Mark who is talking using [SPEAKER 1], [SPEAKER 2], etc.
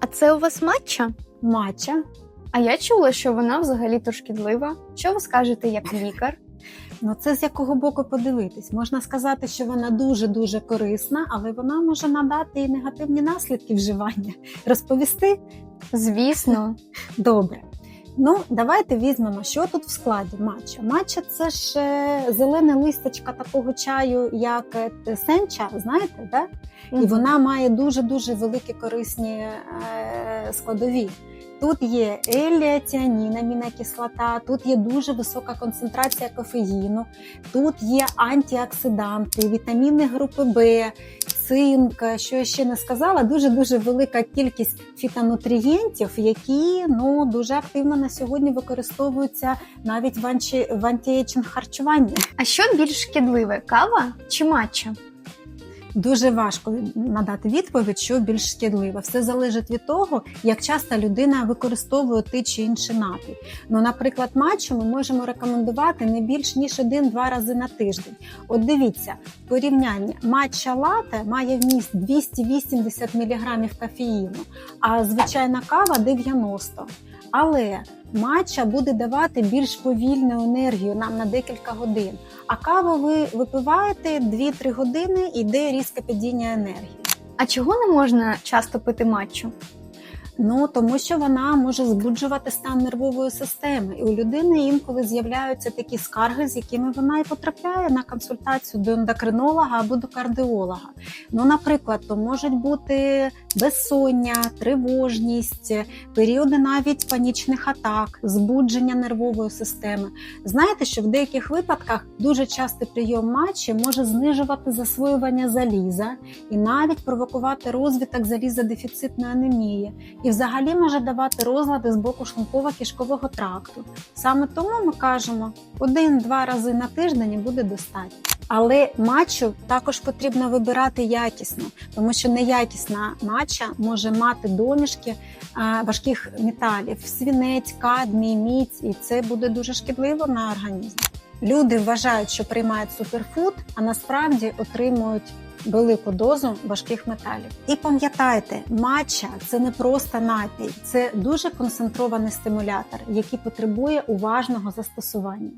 [SPEAKER 1] А це у вас матча?
[SPEAKER 2] Матча.
[SPEAKER 1] А я чула, що вона взагалі-то шкідлива. Що ви скажете як лікар?
[SPEAKER 2] Ну це з якого боку подивитись. Можна сказати, що вона дуже дуже корисна, але вона може надати і негативні наслідки вживання. Розповісти
[SPEAKER 1] Звісно,
[SPEAKER 2] добре. Ну, давайте візьмемо, що тут в складі матча. Матча це ж зелена зелене листячка такого чаю, як е, сенча, знаєте, да? і вона має дуже дуже великі корисні е, складові. Тут є еліатіанін, амінокислота, тут є дуже висока концентрація кофеїну, тут є антиоксиданти, вітаміни групи Б, цинк, що я ще не сказала, дуже дуже велика кількість фітонутрієнтів, які ну дуже активно на сьогодні використовуються навіть в антіейджинг харчуванні.
[SPEAKER 1] А що більш шкідливе кава чи матча?
[SPEAKER 2] Дуже важко надати відповідь, що більш шкідливе. Все залежить від того, як часто людина використовує той чи інший напій. Ну, наприклад, матчу ми можемо рекомендувати не більш ніж один-два рази на тиждень. От дивіться, порівняння матча лате має вміст 280 мг кофеїну, а звичайна кава 90. Але матча буде давати більш повільну енергію нам на декілька годин. А каву ви випиваєте 2-3 години іде різке падіння енергії.
[SPEAKER 1] А чого не можна часто пити матчу?
[SPEAKER 2] Ну тому що вона може збуджувати стан нервової системи, і у людини інколи з'являються такі скарги, з якими вона і потрапляє на консультацію до ендокринолога або до кардіолога. Ну, наприклад, то можуть бути безсоння, тривожність, періоди навіть панічних атак, збудження нервової системи. Знаєте, що в деяких випадках дуже частий прийом матчі може знижувати засвоювання заліза і навіть провокувати розвиток залізодефіцитної анемії. І взагалі може давати розлади з боку шлунково-кишкового тракту. Саме тому ми кажемо, один-два рази на тиждень буде достатньо. Але матчу також потрібно вибирати якісно, тому що неякісна матча може мати домішки важких металів, свінець, кадмій, міць, і це буде дуже шкідливо на організм. Люди вважають, що приймають суперфуд, а насправді отримують велику дозу важких металів. І пам'ятайте, матча це не просто напій, це дуже концентрований стимулятор, який потребує уважного застосування.